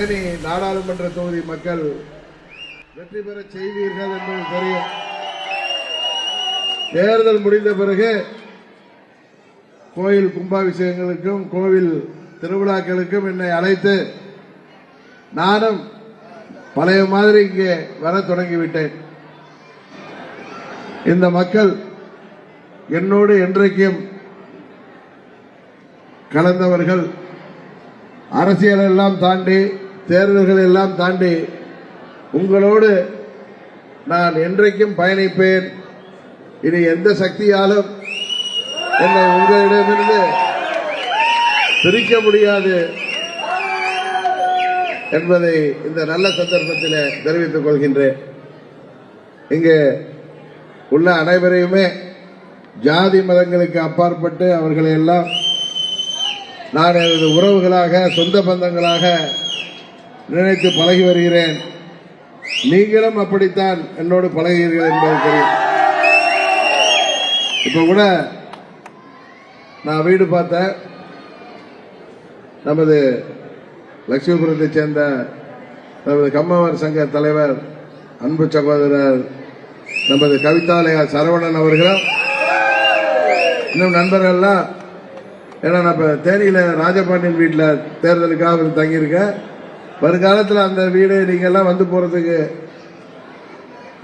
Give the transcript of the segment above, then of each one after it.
நாடாளுமன்ற தொகுதி மக்கள் வெற்றி பெற செய்வீர்கள் என்பது தெரியும். தேர்தல் முடிந்த பிறகு கோயில் கும்பாபிஷேகங்களுக்கும் கோவில் திருவிழாக்களுக்கும் என்னை அழைத்து நானும் பழைய மாதிரி இங்கே வர தொடங்கிவிட்டேன். இந்த மக்கள் என்னோடு என்றைக்கும் கலந்தவர்கள். அரசியல் எல்லாம் தாண்டி தேர்தல்கள் எல்லாம் தாண்டி உங்களோடு நான் என்றைக்கும் பயணிப்பேன். இனி எந்த சக்தியாலும் என்னை உங்களிடமிருந்து பிரிக்க முடியாது என்பதை இந்த நல்ல சந்தர்ப்பத்தில் தெரிவித்துக் கொள்கின்றேன். இங்கே உள்ள அனைவரையுமே ஜாதி மதங்களுக்கு அப்பாற்பட்டு அவர்களை எல்லாம் நான் எனது உறவுகளாக சொந்த பந்தங்களாக நினைத்து பழகி வருகிறேன். நீங்களும் அப்படித்தான் என்னோடு பழகிறீர்கள் என்பது தெரியும். இப்ப கூட நான் வீடு பார்த்தேன். நமது லட்சுமிபுரத்தை சேர்ந்த நமது கம்மவர் சங்க தலைவர் அன்பு சகோதரர் நமது கவிதாலயா சரவணன் அவர்களும் இன்னும் நண்பர்கள்லாம். ஏன்னா நான் இப்போ தேனியில் ராஜபாண்டியன் வீட்டில் தேர்தலுக்காக அவர் தங்கியிருக்கேன். வருங்காலத்தில் அந்த வீடு நீங்கள்லாம் வந்து போகிறதுக்கு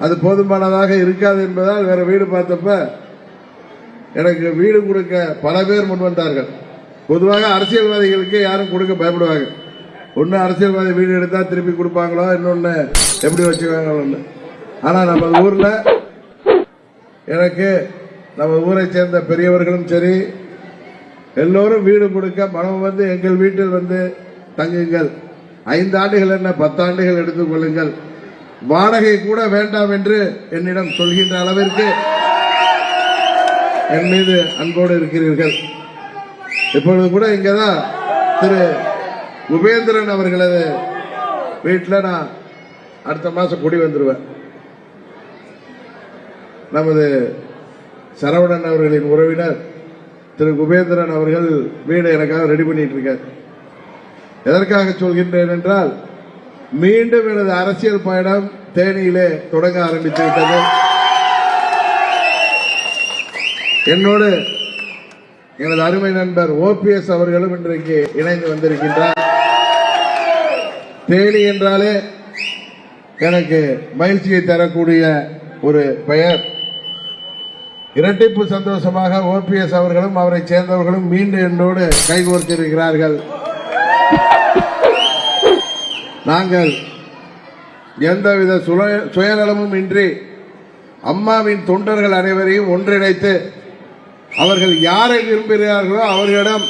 அது போதுமானதாக இருக்காது என்பதால் வேற வீடு பார்த்தப்ப எனக்கு வீடு கொடுக்க பல பேர் முன் வந்தார்கள். பொதுவாக அரசியல்வாதிகளுக்கு யாரும் கொடுக்க பயப்படுவாங்க ஒன்று அரசியல்வாதி வீடு எடுத்தால் திருப்பி கொடுப்பாங்களோ இன்னொன்று எப்படி வச்சுக்காங்களோன்னு ஆனால் நம்ம ஊரில் எனக்கு நம்ம ஊரை சேர்ந்த பெரியவர்களும் சரி எல்லோரும் வீடு கொடுக்க மனம் வந்து எங்கள் வீட்டில் வந்து தங்குங்கள். ஐந்து ஆண்டுகள் என்ன பத்தாண்டுகள் எடுத்துக் கொள்ளுங்கள். வாடகை கூட வேண்டாம் என்று என்னிடம் சொல்கின்ற அளவிற்கு என் மீது அன்போடு இருக்கிறீர்கள். இப்பொழுது கூட இங்கதான் திரு உபேந்திரன் அவர்களது வீட்டில் நான் அடுத்த மாசம் குடி வந்துருவேன். நமது சரவணன் அவர்களின் உறவினர் திரு குபேந்திரன் அவர்கள் வீடு எனக்காக ரெடி பண்ணிட்டு இருக்கார். எதற்காக சொல்கின்றேன் என்றால் மீண்டும் எனது அரசியல் பயணம் தேனியிலே தொடங்க ஆரம்பித்து விட்டது. என்னோடு எனது அருமை நண்பர் ஓபிஎஸ் அவர்களும் இன்றைக்கு இணைந்து வந்திருக்கின்றார். தேனி என்றாலே எனக்கு மகிழ்ச்சியை தரக்கூடிய ஒரு பெயர். இரட்டிப்பு சந்தோஷமாக ஓபிஎஸ் அவர்களும் அவரை சேர்ந்தவர்களும் மீண்டும் என்னோடு கைகோர்த்திருக்கிறார்கள். நாங்கள் எந்தவித சுயநலமும் இன்றி அம்மாவின் தொண்டர்கள் அனைவரையும் ஒன்றிணைத்து அவர்கள் யாரை விரும்புகிறார்களோ அவர்களிடம்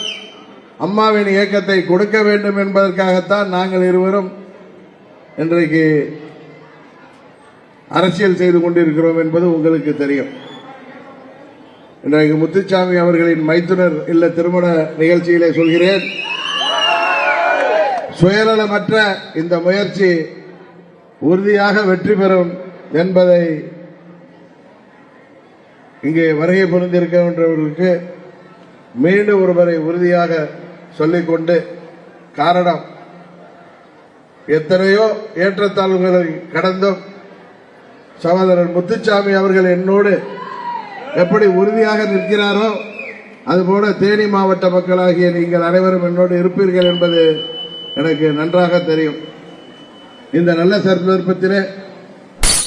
அம்மாவின் இயக்கத்தை கொடுக்க வேண்டும் என்பதற்காகத்தான் நாங்கள் இருவரும் இன்றைக்கு அரசியல் செய்து கொண்டிருக்கிறோம் என்பது உங்களுக்கு தெரியும். இன்றைக்கு முத்துச்சாமி அவர்களின் மைத்துனர் இல்ல திருமண நிகழ்ச்சியிலே சொல்கிறேன். சுயநலமற்ற இந்த முயற்சி உறுதியாக வெற்றி பெறும் என்பதை இங்கே வருகை புரிந்திருக்கின்றவர்களுக்கு மீண்டும் ஒருவரை உறுதியாக சொல்லிக்கொண்டு காரணம் எத்தனையோ ஏற்றத்தாழ்வுகளை கடந்தும் சகோதரர் முத்துச்சாமி அவர்கள் என்னோடு எப்படி உறுதியாக நிற்கிறாரோ அதுபோல தேனி மாவட்ட மக்களாகிய நீங்கள் அனைவரும் என்னோடு இருப்பீர்கள் என்பது எனக்கு நன்றாக தெரியும். இந்த நல்ல சந்தர்ப்பத்திலே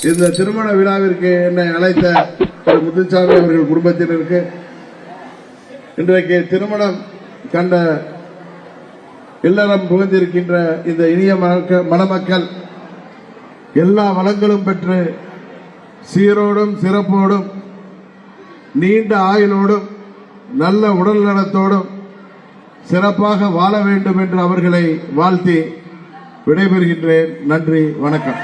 இந்த திருமண விழாவிற்கு என்னை அழைத்த திரு முத்துசாமி அவர்கள் குடும்பத்தினருக்கு இன்றைக்கு திருமணம் கண்ட இல்லறம் புகுந்திருக்கின்ற இந்த இனிய மணமக்கள் எல்லா வளங்களும் பெற்று சீரோடும் சிறப்போடும் நீண்ட ஆயுளோடும் நல்ல உடல் நலத்தோடும் சிறப்பாக வாழ வேண்டும் என்று அவர்களை வாழ்த்தி விடைபெறுகின்றேன். நன்றி வணக்கம்.